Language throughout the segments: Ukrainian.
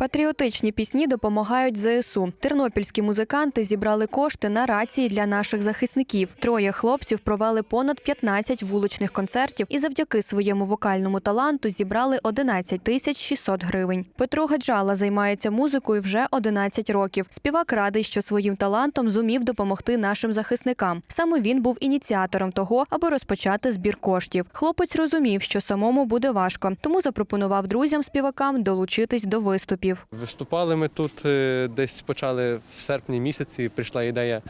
Патріотичні пісні допомагають ЗСУ. Тернопільські музиканти зібрали кошти на рації для наших захисників. Троє хлопців провели понад 15 вуличних концертів і завдяки своєму вокальному таланту зібрали 11 тисяч 600 гривень. Петро Гаджала займається музикою вже 11 років. Співак радий, що своїм талантом зумів допомогти нашим захисникам. Саме він був ініціатором того, аби розпочати збір коштів. Хлопець розумів, що самому буде важко, тому запропонував друзям співакам долучитись до виступів. Виступали ми тут е, десь почали в серпні місяці. Прийшла ідея,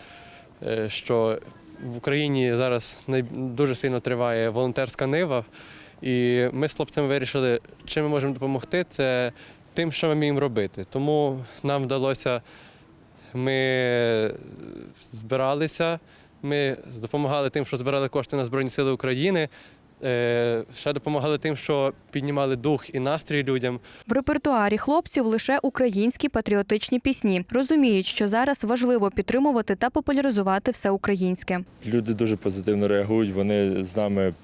е, що в Україні зараз дуже сильно триває волонтерська нива. І ми з хлопцями вирішили, чим ми можемо допомогти, це тим, що ми вміємо робити. Тому нам вдалося, ми збиралися, ми допомагали тим, що збирали кошти на Збройні Сили України. Е, Ще допомагали тим, що піднімали дух і настрій людям. В репертуарі хлопців лише українські патріотичні пісні. Розуміють, що зараз важливо підтримувати та популяризувати все українське. Люди дуже позитивно реагують, вони з нами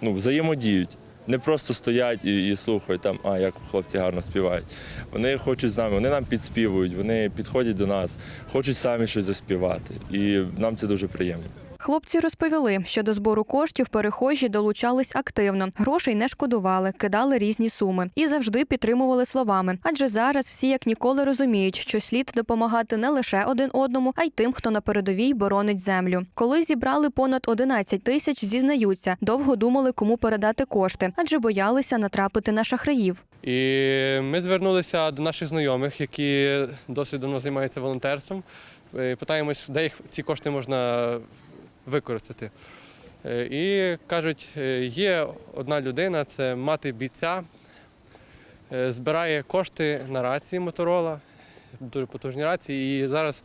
ну, взаємодіють. Не просто стоять і, і слухають там, а як хлопці гарно співають. Вони хочуть з нами, вони нам підспівують, вони підходять до нас, хочуть самі щось заспівати. І нам це дуже приємно. Хлопці розповіли, що до збору коштів перехожі долучались активно, грошей не шкодували, кидали різні суми і завжди підтримували словами. Адже зараз всі як ніколи розуміють, що слід допомагати не лише один одному, а й тим, хто на передовій боронить землю. Коли зібрали понад 11 тисяч, зізнаються, довго думали, кому передати кошти, адже боялися натрапити на шахраїв. І ми звернулися до наших знайомих, які досить давно займаються волонтерством. Е, Питаємось, де їх ці кошти можна використати. Е, І кажуть, е, є одна людина, це мати бійця, е, збирає кошти на рації Моторола, дуже потужні рації, і зараз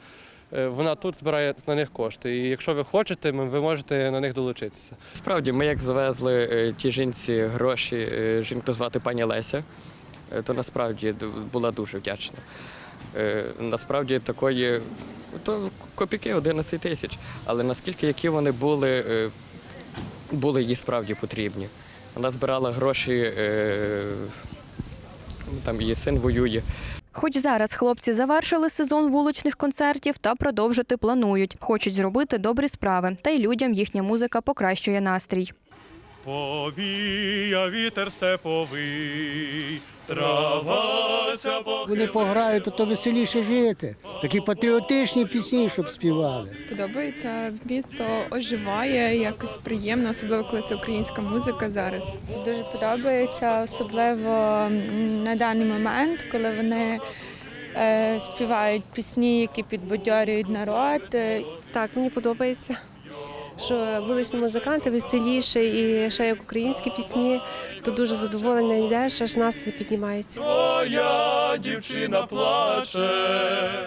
вона тут збирає на них кошти. І якщо ви хочете, ви можете на них долучитися. Справді, ми як завезли ті жінці гроші, жінку звати пані Леся, то насправді була дуже вдячна. Е, Насправді такої, то копійки 11 тисяч, але наскільки які вони були, е, були їй справді потрібні. Вона збирала гроші, е, там її син воює. Хоч зараз хлопці завершили сезон вуличних концертів та продовжити планують. Хочуть зробити добрі справи, та й людям їхня музика покращує настрій. Повія вітер степовий, трава Вони пограють, то, то веселіше жити. Такі патріотичні пісні, щоб співали. Подобається місто оживає якось приємно, особливо коли це українська музика зараз. Дуже подобається, особливо на даний момент, коли вони е, співають пісні, які підбадьорюють народ. Так, мені подобається, що вуличні музиканти веселіше і ще як українські пісні, то дуже задоволена йдеш, аж настрій піднімається. Твоя дівчина плаче.